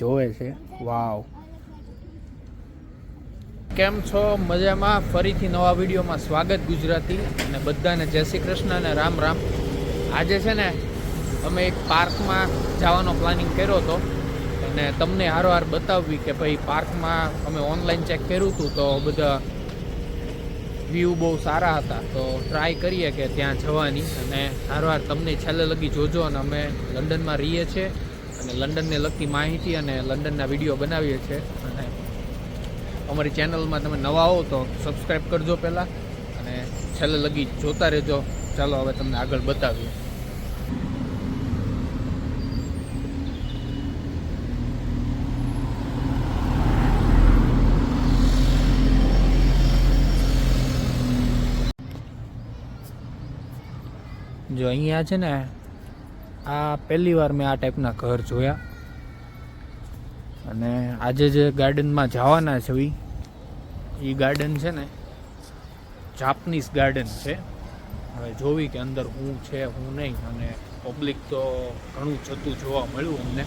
જોવે છે. વાવ. કેમ છો? મજામાં? ફરીથી નવા વિડીયોમાં સ્વાગત ગુજરાતી અને બધાને જય શ્રી કૃષ્ણ અને રામ રામ. આજે છે ને, અમે એક પાર્કમાં જવાનો પ્લાનિંગ કર્યો હતો અને તમને હારોહાર બતાવવી કે ભાઈ પાર્કમાં અમે ઓનલાઈન ચેક કર્યું હતું તો બધા વ્યૂ બહુ સારા હતા. તો ટ્રાય કરીએ કે ત્યાં જવાની અને હારોહાર તમને છેલ્લે લગી જોજો અને અમે લંડનમાં રહીએ છીએ. અને લંડનને લગતી માહિતી અને લંડનના વીડિયો બનાવીએ છીએ. અને અમારી ચેનલમાં તમે નવા હો તો સબસ્ક્રાઈબ કરજો પહેલાં અને છેલ્લે લગી જોતા રહેજો. ચાલો હવે તમને આગળ બતાવીએ. જો અહીંયા છે ને આ પહેલી વાર મેં આ ટાઈપના ઘર જોયા. અને આજે જે ગાર્ડનમાં જવાના છે એ ગાર્ડન છે ને જાપનીઝ ગાર્ડન છે. હવે જોવી કે અંદર હું છે હું નહીં અને પબ્લિક તો ઘણું જતું જોવા મળ્યું અમને.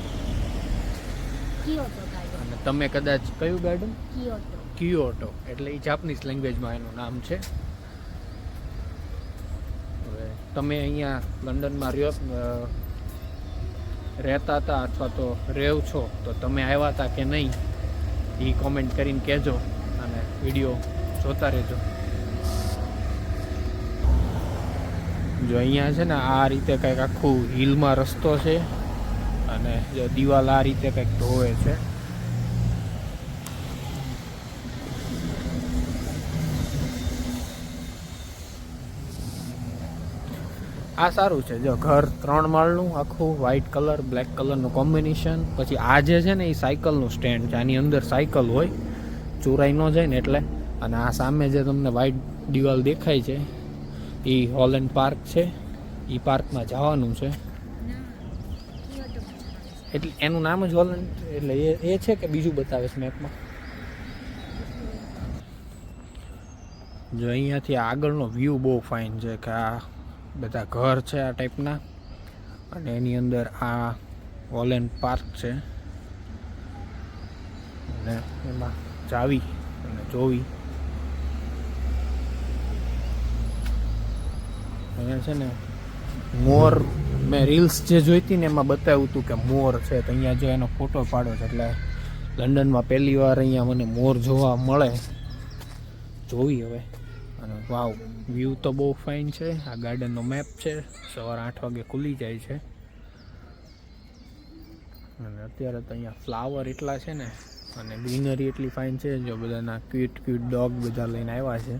અને તમે કદાચ કયું ગાર્ડન? કિયોટો. કિયોટો એટલે એ જાપનીઝ લેંગ્વેજમાં એનું નામ છે. હવે તમે અહીંયા લંડનમાં રહ્યો રહેતા હતા અથવા તો રહેવ છો, તો તમે આવ્યા હતા કે નહીં એ કોમેન્ટ કરીને કહેજો અને વીડિયો જોતા રહેજો. જો અહીંયા છે ને, આ રીતે કંઈક આખું હિલમાં રસ્તો છે અને જો દિવાલ આ રીતે કંઈક ધોવે છે. આ સારું છે. જો ઘર ત્રણ માળનું આખું વ્હાઇટ કલર બ્લેક કલરનું કોમ્બિનેશન પછી આ જે છે ને, એ સાયકલનું સ્ટેન્ડ છે. આની અંદર સાયકલ હોય, ચોરાઈ ન જાય ને એટલે. અને આ સામે જે તમને વ્હાઇટ દિવાલ દેખાય છે, એ હોલેન્ડ પાર્ક છે. એ પાર્કમાં જવાનું છે. એટલે એનું નામ જ હોલેન્ડ એટલે એ એ છે કે બીજું બતાવે છે મેપમાં જો અહીંયાથી આગળનો વ્યૂ બહુ ફાઇન છે કે આ બધા ઘર છે આ ટાઈપના. અને એની અંદર આ વોલેન પાર્ક છે. અને એમાં જાવી અને જોવી. અહીંયા છે ને મોર, મેં રીલ્સ જે જોઈતી ને એમાં બતાવ્યું હતું કે મોર છે. તો અહીંયા જો એનો ફોટો પાડ્યો છે એટલે લંડનમાં પહેલી વાર અહીંયા મને મોર જોવા મળે. જોવી હવે. અને વાવ વ્યૂ તો બહુ ફાઇન છે. આ ગાર્ડનનો મેપ છે. સવારે આઠ વાગે ખુલી જાય છે. અને અત્યારે તો અહીંયા ફ્લાવર એટલા છે ને, અને ગ્રીનરી એટલી ફાઇન છે. જો બધાના ક્યુટ ક્યુટ ડોગ બધા લઈને આવ્યા છે.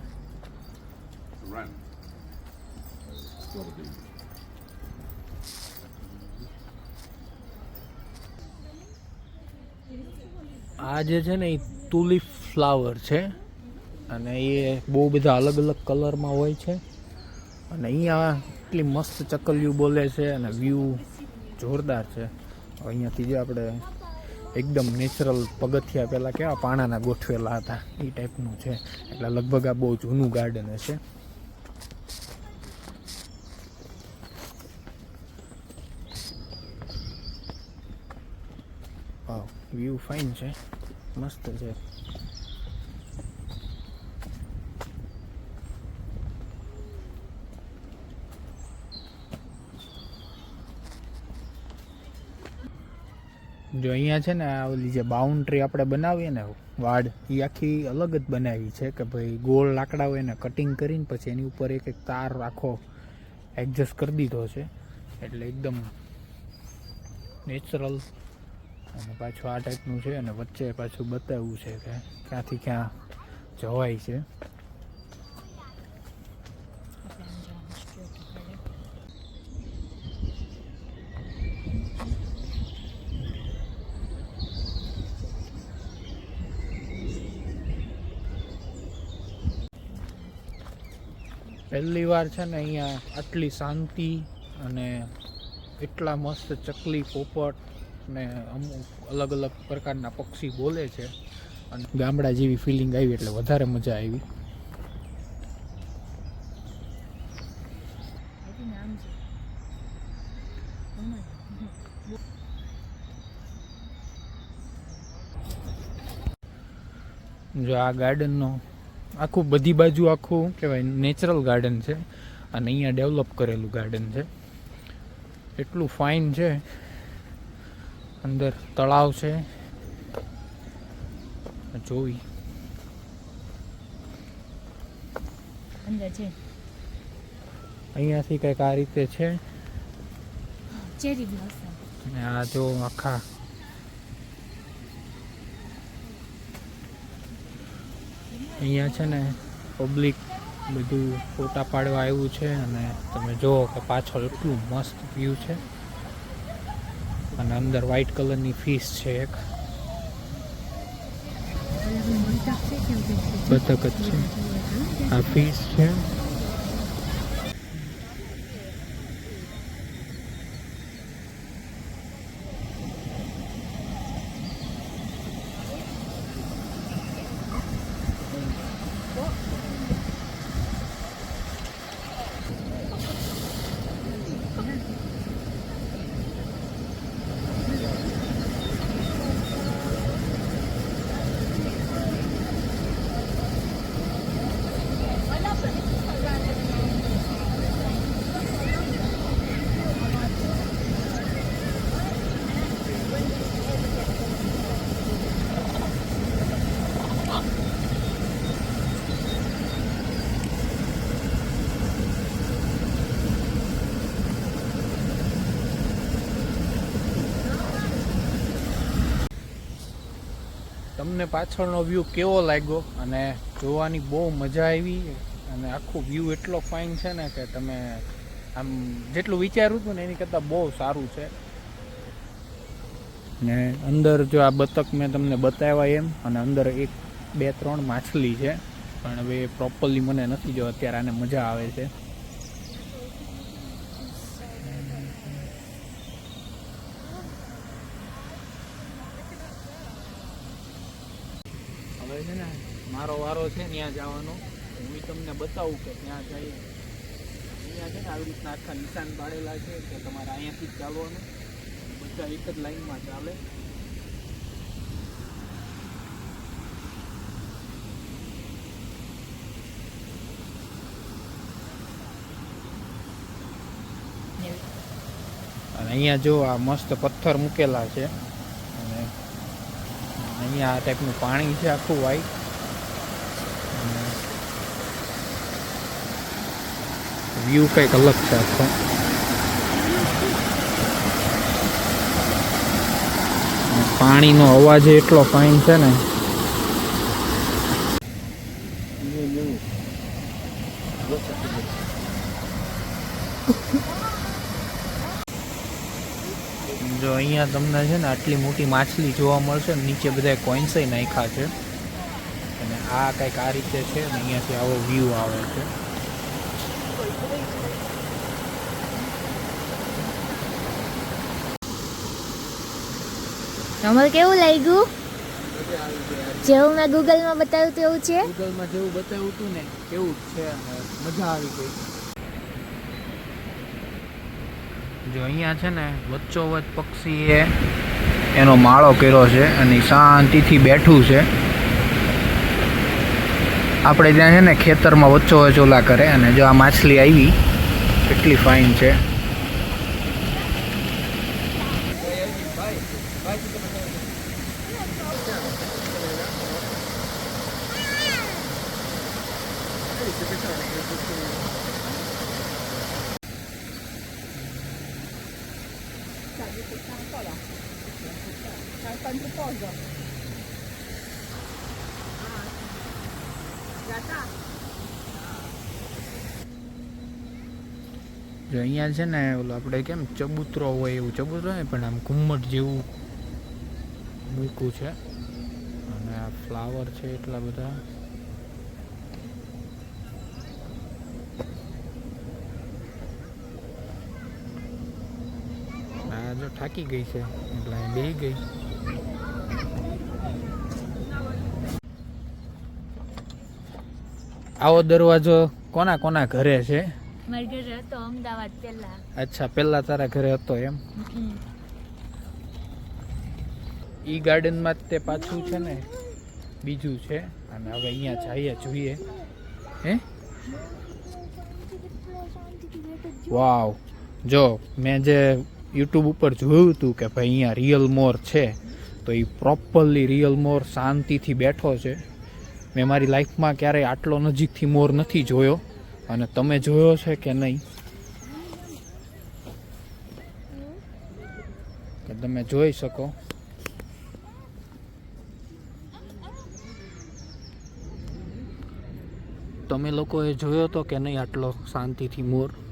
આ જે છે ને, એ તુલિપ ફ્લાવર છે. અને એ બહુ બધા અલગ અલગ કલરમાં હોય છે. અને અહીંયા એટલી મસ્ત ચકલિયું બોલે છે અને વ્યૂ જોરદાર છે. અહીંયાથી જે આપણે એકદમ નેચરલ પગથિયા પહેલાં કેવા પાણાના ગોઠવેલા હતા એ ટાઈપનું છે. એટલે લગભગ આ બહુ જૂનું ગાર્ડન હશે. વ્યૂ ફાઇન છે. મસ્ત છે. જો અહીંયા છે ને ઓલી જે બાઉન્ડ્રી આપણે બનાવીએ ને, વાડ એ આખી અલગ જ બનાવી છે કે ભાઈ ગોળ લાકડા હોય એને કટિંગ કરીને પછી એની ઉપર એક એક તાર આખો એડજસ્ટ કરી દીધો છે. એટલે એકદમ નેચરલ અને પાછું આ ટાઈપનું છે અને વચ્ચે પાછું બતાવવું છે કે ક્યાંથી ક્યાં જવાય છે. પહેલી વાર છે ને અહીંયા આટલી શાંતિ અને એટલા મસ્ત ચકલી પોપટ ને અમુક અલગ અલગ પ્રકારના પક્ષી બોલે છે. અને ગામડા જેવી ફિલિંગ આવી એટલે વધારે મજા આવી. જો આ ગાર્ડનનો આખું બધી બાજુ આખું કહેવાય નેચરલ ગાર્ડન છે. અને અહીંયા ડેવલપ કરેલું ગાર્ડન છે. એટલું ફાઇન છે. અંદર તળાવ છે. જોઈ. છે. અહીંયાથી કંઈક આ રીતે છે. ચેરી બ્લોસમ આ જો આખા અહીંયા છે ને પબ્લિક બધું ફોટા પાડવા આવ્યું છે અને તમે જુઓ કે પાછળ એટલું મસ્ત વ્યૂ છે. અને અંદર વ્હાઈટ કલરની ફીસ છે એક. બતક જ છે આ ફીસ છે. તમને પાછળનો વ્યૂ કેવો લાગ્યો? અને જોવાની બહુ મજા આવી. અને આખું વ્યૂ એટલો ફાઇન છે ને કે તમે આમ જેટલું વિચાર્યું હતું ને એની કરતાં બહુ સારું છે. ને અંદર જો આ બતક મેં તમને બતાવ્યા એમ, અને અંદર એક, બે, ત્રણ માછલી છે. પણ હવે પ્રોપરલી મને નથી જો અત્યારે આને મજા આવે છે હવે છે ને મારો વારો છે ત્યાં જવાનો. હું તમને બતાવું કે ત્યાં જઈએ. અહીંયા છે ને આવી રીતના આખા નિશાન પાડેલા છે કે તમારે અહીંયાથી જ ચાલવાનું. બધા એક જ લાઈનમાં ચાલે. અને અહીંયા જો આ મસ્ત પથ્થર મૂકેલા છે. અને અહીંયા આ ટાઈપનું પાણી છે આખું વ્હાઈટ વ્યૂ કંઈક અલગ છે આખો. પાણીનો અવાજ એટલો ફાઇન છે ને. જો અહીંયા તમને છે ને આટલી મોટી માછલી જોવા મળશે નીચે બધા કોઈન્સ નાખ્યા છે. આ કંઈક આ રીતે છે અને અહીંયાથી આવો વ્યૂ આવે છે. તમારે કેવું લાગ્યું? જેવું મેં ગૂગલમાં બતાવ્યું તેવું છે? ગૂગલમાં જેવું બતાવ્યું હતું ને એવું જ છે મજા આવી ગઈ. જો અહીંયા છે ને વચ્ચોવચ પક્ષીએ એનો માળો કર્યો છે અને શાંતિથી બેઠું છે. આપણે ત્યાં છે ને ખેતરમાં વચ્ચો વચોલા કરે અને જો આ માછલી આવી, કેટલી ફાઇન છે. જો અહીંયા છે ને, ઓલું આપણે કેમ ચબૂતરો હોય એવું, ચબૂતરો ને પણ આમ ઘુમ્મટ જેવું મૂક્યું છે. અને આ ફ્લાવર છે એટલા બધા. આ જો થાકી ગઈ છે, એટલે બેહી ગઈ. આવો દરવાજો કોના કોના ઘરે છે? મારી ઘરે હતો અમદાવાદ પહેલા. અચ્છા પહેલા તારા ઘરે હતો એમ? ઈ ગાર્ડનમાં તે પાછું છે ને? બીજું છે? અને હવે અહીંયા જઈએ જોઈએ. હે? વાવ. જો મેં જે યુટ્યુબ ઉપર જોયું હતું કે ભાઈ અહીંયા રિયલ મોર છે તો એ પ્રોપરલી રિયલ મોર શાંતિથી બેઠો છે. મેં મારી લાઈફમાં ક્યારેય આટલો નજીકથી મોર નથી જોયો. અને તમે જોયો છે કે નહીં? કે તમે જોઈ શકો? તમે લોકોએ જોયો તો કે નહીં આટલો શાંતિથી મોર?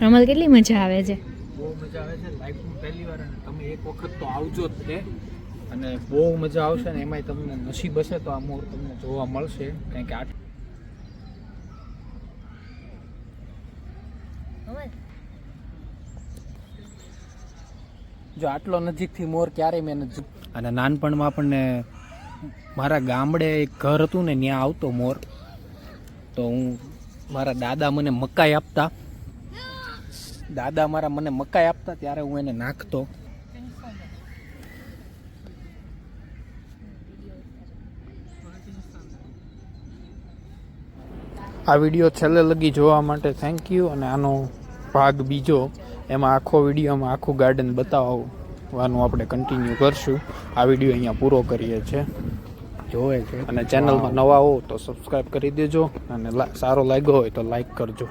રમલ કેટલી મજા આવે છે? બહુ મજા આવે છે. લાઈફમાં પહેલી વાર અને તમે એક વખત તો આવજો જ તે અને બહુ મજા આવશે ને એમાંય તમને નસીબ હશે તો આ મોર તમને જોવા મળશે. કારણ કે આ જો આટલો નજીકથી મોર ક્યારેય મેં નથી અને નાનપણમાં આપણને મારા ગામડે એક ઘર હતું ને ત્યાં આવતો મોર. તો હું મારા દાદા મને મકાઈ આપતા. દાદા મારા મને મકાઈ આપતા ત્યારે હું એને નાખતો. આ વીડિયો છેલ્લે લગી જોવા માટે થેન્ક યુ અને આનો ભાગ બીજો એમાં આખો વિડીયોમાં આખું ગાર્ડન બતાવવાનું આપણે કન્ટિન્યુ કરશું. આ વીડિયો અહીંયા પૂરો કરીએ છીએ. જોવે છે. અને ચેનલમાં નવા હો તો સબસ્ક્રાઈબ કરી દેજો અને સારો લાગ્યો હોય તો લાઈક કરજો.